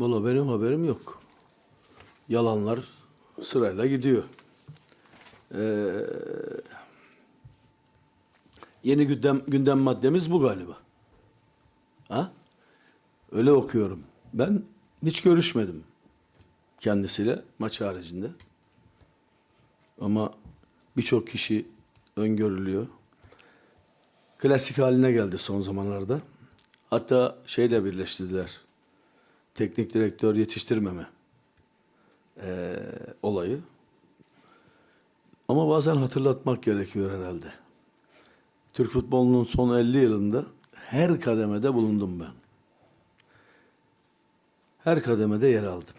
Valla benim haberim yok. Yalanlar sırayla gidiyor. Ee, yeni gündem, gündem maddemiz bu galiba. Ha? Öyle okuyorum. Ben hiç görüşmedim kendisiyle maç haricinde. Ama birçok kişi öngörülüyor. Klasik haline geldi son zamanlarda. Hatta şeyle birleştirdiler. Teknik direktör yetiştirmeme eee, olayı. Ama bazen hatırlatmak gerekiyor herhalde. Türk futbolunun son 50 yılında her kademede bulundum ben. Her kademede yer aldım.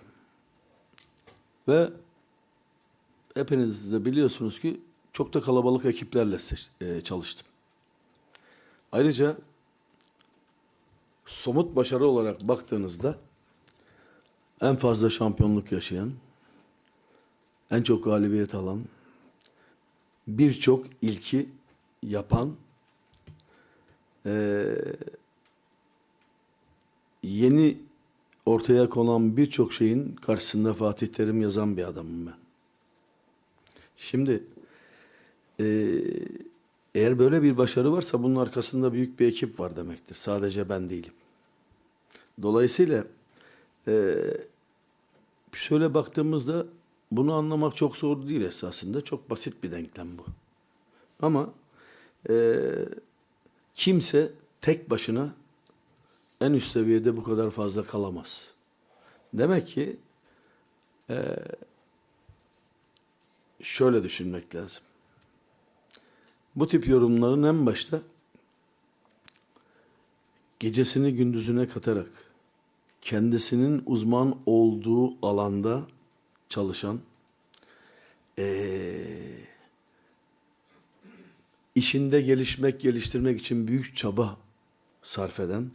Ve hepiniz de biliyorsunuz ki çok da kalabalık ekiplerle eee, çalıştım. Ayrıca somut başarı olarak baktığınızda en fazla şampiyonluk yaşayan, en çok galibiyet alan, birçok ilki yapan, eee, yeni ortaya konan birçok şeyin karşısında Fatih Terim yazan bir adamım ben. Şimdi eee, eğer böyle bir başarı varsa bunun arkasında büyük bir ekip var demektir. Sadece ben değilim. Dolayısıyla şöyle baktığımızda bunu anlamak çok zor değil esasında. Çok basit bir denklem bu. Ama eee, kimse tek başına en üst seviyede bu kadar fazla kalamaz. Demek ki eee, şöyle düşünmek lazım. Bu tip yorumların en başta gecesini gündüzüne katarak kendisinin uzman olduğu alanda çalışan eee, işinde gelişmek, geliştirmek için büyük çaba sarf eden,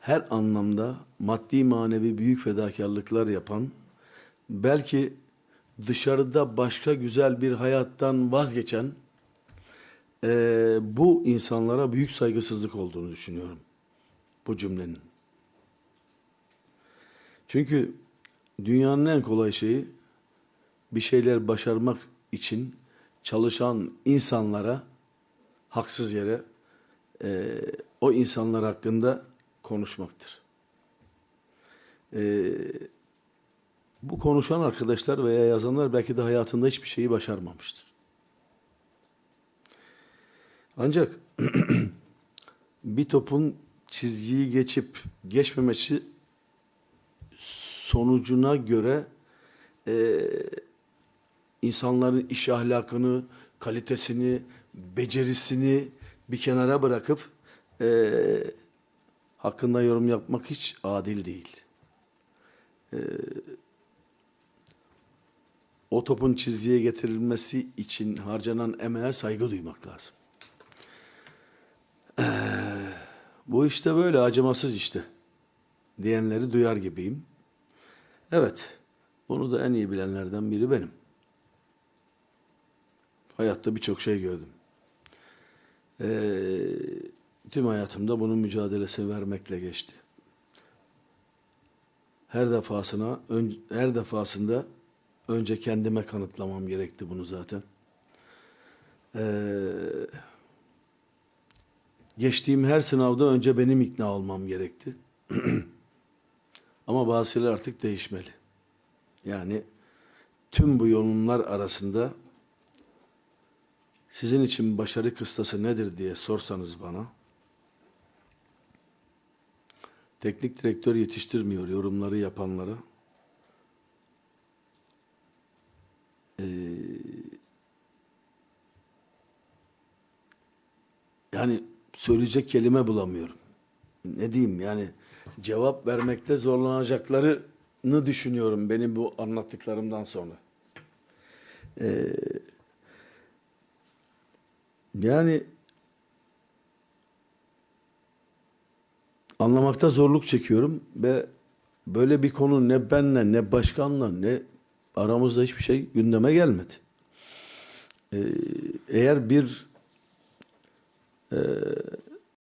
her anlamda maddi manevi büyük fedakarlıklar yapan, belki dışarıda başka güzel bir hayattan vazgeçen, eee, bu insanlara büyük saygısızlık olduğunu düşünüyorum bu cümlenin. Çünkü dünyanın en kolay şeyi bir şeyler başarmak için çalışan insanlara haksız yere eee, o insanlar hakkında konuşmaktır. Eee, bu konuşan arkadaşlar veya yazanlar belki de hayatında hiçbir şeyi başarmamıştır. Ancak bir topun çizgiyi geçip geçmemesi sonucuna göre eee, insanların iş ahlakını, kalitesini, becerisini bir kenara bırakıp eee, hakkında yorum yapmak hiç adil değil. Eee, o topun çizgiye getirilmesi için harcanan emeğe saygı duymak lazım. Bu işte böyle acımasız işte diyenleri duyar gibiyim. Evet, bunu da en iyi bilenlerden biri benim. Hayatta birçok şey gördüm. Ee, tüm hayatımda bunun mücadelesini vermekle geçti. Her defasına, ön- her defasında önce kendime kanıtlamam gerekti bunu zaten. Ee, geçtiğim her sınavda önce benim ikna olmam gerekti. Ama bazı şeyler artık değişmeli. Yani tüm bu yorumlar arasında sizin için başarı kıstası nedir diye sorsanız bana teknik direktör yetiştirmiyor yorumları yapanlara Ee, yani söyleyecek kelime bulamıyorum. Ne diyeyim yani cevap vermekte zorlanacaklarını düşünüyorum benim bu anlattıklarımdan sonra. Ee, yani anlamakta zorluk çekiyorum ve böyle bir konu ne benle ne başkanla ne aramızda hiçbir şey gündeme gelmedi. Ee, eğer bir e,